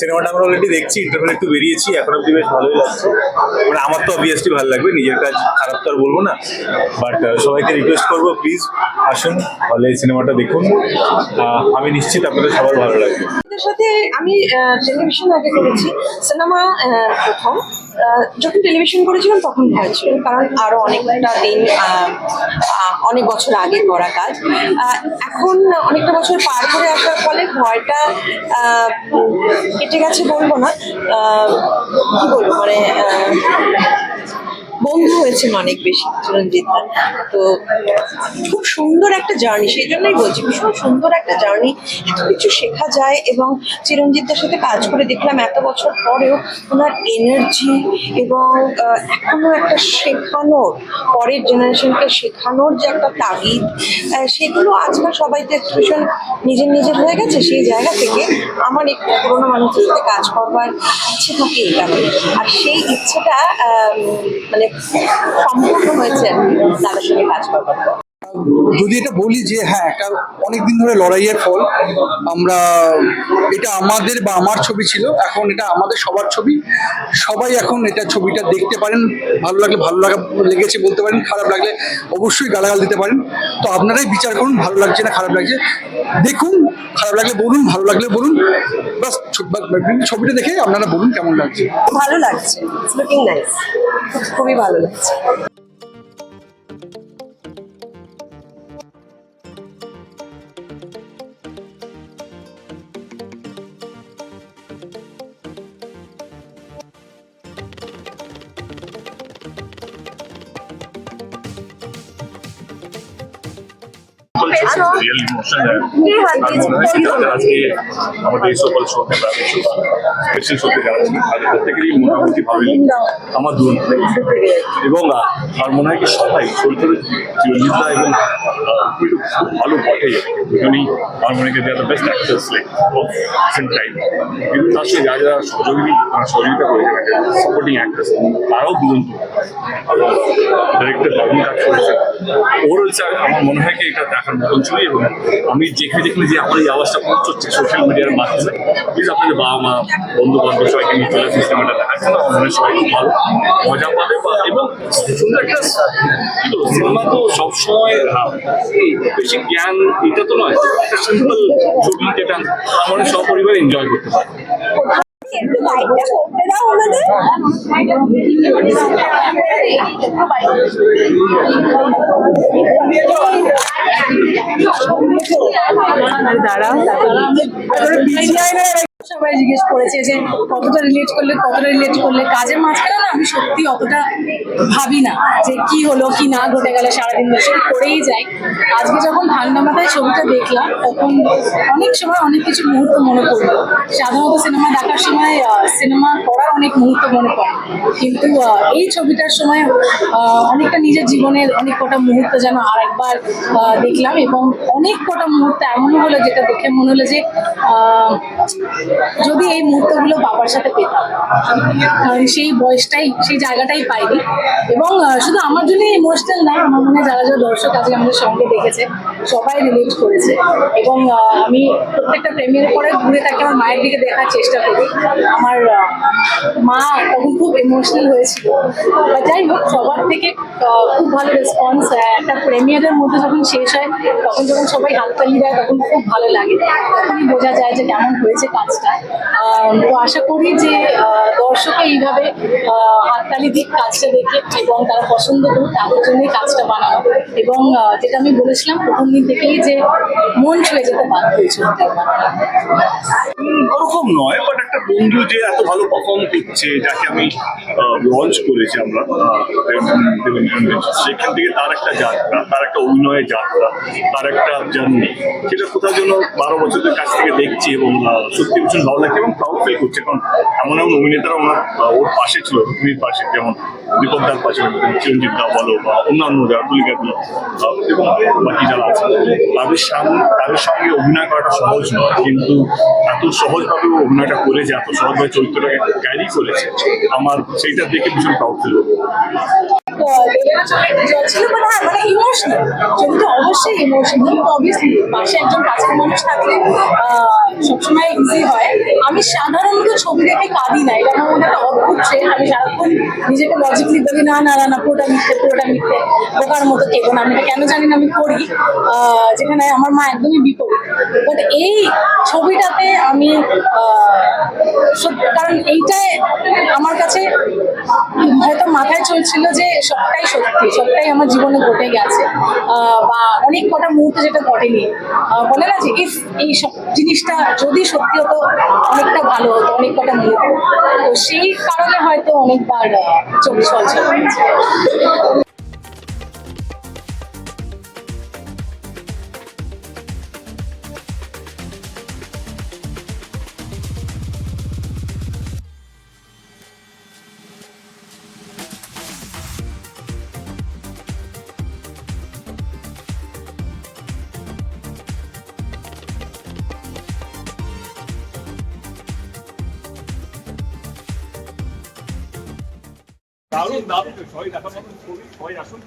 সিনেমাটা আমরা অলরেডি দেখছি ইন্টারভেল একটু বেরিয়েছি, এখন অব্দি বেশ ভালোই লাগছে। মানে আমার তো অবভিয়াসলি ভালো লাগবে, নিজের কাজ খারাপ তো আর বলব না। বাট সবাইকে রিকোয়েস্ট করব প্লিজ আসুন হলে এই সিনেমাটা দেখুন। আমি নিশ্চিত আপনাদের সবার ভালো লাগবে। সাথে আমি টেলিভিশন আগে করেছি, সিনেমা প্রথম। যখন টেলিভিশন করেছিলাম, তখন ভয় ছিল, কারণ আরও অনেকটা দিন অনেক বছর আগে করা কাজ। এখন অনেকটা বছর পার করে আসার ফলে ভয়টা কেটে গেছে বলব না। কি বলব মানে বন্ধু হয়েছেন অনেক বেশি চিরঞ্জিত তো খুব সুন্দর একটা জার্নি সেই জন্যই বলছি, ভীষণ সুন্দর একটা জার্নি এত কিছু শেখা যায় এবং চিরঞ্জিতদের সাথে কাজ করে দেখলাম এত বছর পরেও ওনার এনার্জি এবং এখনও একটা শেখানোর, পরের জেনারেশনকে শেখানোর যে একটা তাগিদ সেগুলো আজকাল সবাই তো ভীষণ নিজের নিজের হয়ে গেছে, সেই জায়গা থেকে আমার একটু পুরোনো মানুষের সাথে কাজ করবার ইচ্ছে থাকে এই আর সেই ইচ্ছেটা মানে সম্পূর্ণ হয়েছে আর তাদের সঙ্গে কাজ করবার যদি এটা বলি যে হ্যাঁ একটা অনেক দিন ধরে লড়াইয়ের ফল, আমরা এটা আমাদের বা আমার ছবি ছিল, এখন এটা আমাদের সবার ছবি। সবাই এখন এটা ছবিটা দেখতে পারেন, ভালো লাগলে ভালো লাগা, লেগেছে বলতে পারেন, খারাপ লাগলে অবশ্যই গালাগাল দিতে পারেন। তো আপনারাই বিচার করুন, ভালো লাগছে না খারাপ লাগছে। দেখুন, খারাপ লাগলে বলুন, ভালো লাগলে বলুন। বাস ছবিটা দেখে আপনারা বলুন কেমন লাগছে। ভালো লাগছে খুবই ভালো লাগছে। আজকে আমাদের এই সকল শোতে স্পেশাল শোতে যারা ছিলেন তাদের প্রত্যেকেরই মোটামুটি ভাবে আমার দুজন এবং আমার মনে হয় কি সবাই চরিত্র চিরঞ্জিতা এবং ভালো বটে। দুজনেই আমার মনে হয় the best actors like recent time কিন্তু তার সাথে যারা যারা সহযোগী সহযোগিতা করেছে সাপোর্টিং অ্যাক্টার্স তারাও দুজন ডাইরেক্টর দারুণ কাজ করেছে ওভারঅল স্যার আমার মনে হয় কি এটা দেখার মতন ছবি এবং আমি যেখানে যেখানে যে আমার এই আওয়াজটা পৌঁছচ্ছে সোশ্যাল মিডিয়ার মাধ্যমে। প্লিজ আপনাদের বাবা মা বন্ধু বান্ধব সবাইকে নিয়ে চলে আসুন সিনেমাটা দেখার জন্য। আমার মনে সবাই খুব ভালো মজা পাবে বা এবং সুন্দর একটা সিনেমা তো সবসময় আহ, বেশি জ্ঞান এটা তো নয় একটা সিম্পল ছবি যেটা আমরা সপরিবার এনজয় করতে পারি। একটু বাইকটা করতে দাও ওনাদের দাঁড়াও সবাই জিজ্ঞেস করেছে যে কতটা রিলেট করলে, কতটা রিলেট করলে? কাজের মাঝখানে না আমি সত্যি অতটা ভাবি না যে কি হলো, কি না ঘটে গেলে, সারাদিন বসে করেই যাই। আজকে যখন ঠান্ডা মাথায় ছবিটা দেখলাম, তখন অনেক সময় অনেক কিছু মুহূর্ত মনে পড়ল। সাধারণত সিনেমা দেখার সময় সিনেমা করার অনেক মুহূর্ত মনে পড়ে। কিন্তু এই ছবিটার সময় অনেকটা নিজের জীবনের অনেক কটা মুহূর্ত যেন আরেকবার দেখলাম এবং অনেক কটা মুহূর্ত এমন হলো যেটা দেখে মনে হলো যে যদি এই মুহূর্তগুলো বাবার সাথে পেতাম সেই বয়সটাই, সেই জায়গাটাই পাইনি। এবং শুধু আমার জন্য ইমোশনাল না, আমার মনে যারা যারা দর্শক আজকে আমাদের সঙ্গে দেখেছে, সবাই রিলেট করেছে। এবং আমি প্রত্যেকটা প্রেমের পরে ঘুরে তাকে আমার মায়ের দিকে দেখার চেষ্টা করি। আমার মা তখন খুব ইমোশনাল হয়েছিল। যাই হোক, সবার থেকে খুব ভালো রেসপন্স একটা প্রেমিয়ারের মধ্যে যখন শেষ হয়, তখন যখন সবাই হাততালি দেয়, তখন খুব ভালো লাগে। তখনই বোঝা যায় যে কেমন হয়েছে কাজটা তো আশা করি যে দর্শকে এইভাবে আহ, হাততালি দিক কাজটা দেখে এবং তারা পছন্দ করুক তাদের জন্যই কাজটা বানানো। এবং যেটা আমি বলেছিলাম প্রথম দিন থেকেই যে মন ছুঁয়ে যেতে বাধ্য হয়েছিল ওরকম নয় বাট একটা বন্ধু যে এত ভালো পারফর্ম করছে যাকে আমি লঞ্চ করেছি আমরা সেখান থেকে তার একটা যাত্রা তার একটা অভিনয়ের যাত্রা তার একটা জার্নি সেটা কোথাও যেন বারো বছরের কাছ থেকে দেখছি এবং সত্যি ভীষণ ভালো লাগছে এবং প্রাউড ফিল করছে। কারণ এমন এমন অভিনেতারা ওনার ওর পাশে ছিল রুক্মির পাশে, যেমন দীপক দার পাশে চিরঞ্জিত দা বলো বা অন্যান্য যারা তুলিকাগুলো এবং বাকি যারা আছে, তাদের সামনে তাদের সঙ্গে অভিনয় করাটা সহজ নয়। কিন্তু এত সহজভাবে ও অভিনয়টা করেছে, এত সহজভাবে চরিত্রটাকে ক্যারি করেছে, আমার সেইটা দেখে ভীষণ প্রাউড ফিল ছিল মানে ইমোশনাল ছবিটা অবশ্যই ইমোশনাল অবভিয়াসলি পাশে একজন কাছের মানুষ থাকলে সবসময় ইজি হয়। আমি সাধারণত ছবি দেখে কাঁদি না, এটা আমার মধ্যে একটা অদ্ভুত ট্রেন আমি সারাক্ষণ নিজেকে লজিকলি বলি, না না না পুরোটা মিথ্যে পুরোটা মিথ্যে, বোকার মতো কেবো না। আমি কেন জানি না, আমি করি যেখানে আমার মা একদমই বিপরীত। বাট এই ছবিটাতে আমি কারণ এইটাই আমার কাছে হয়তো মাথায় চলছিল যে সবটাই সত্যি, সবটাই আমার জীবনে ঘটে গেছে। বা অনেক কটা মুহূর্ত যেটা ঘটেনি। বলে না যে, ইফ এই সব জিনিসটা যদি সত্যি হতো, অনেকটা ভালো হতো, অনেক কটা মুহূর্ত। তো সেই কারণে হয়তো অনেকবার চোখে জল দারুণ দারুণ ছয় দেখার মতন ছবি ছয় আসুন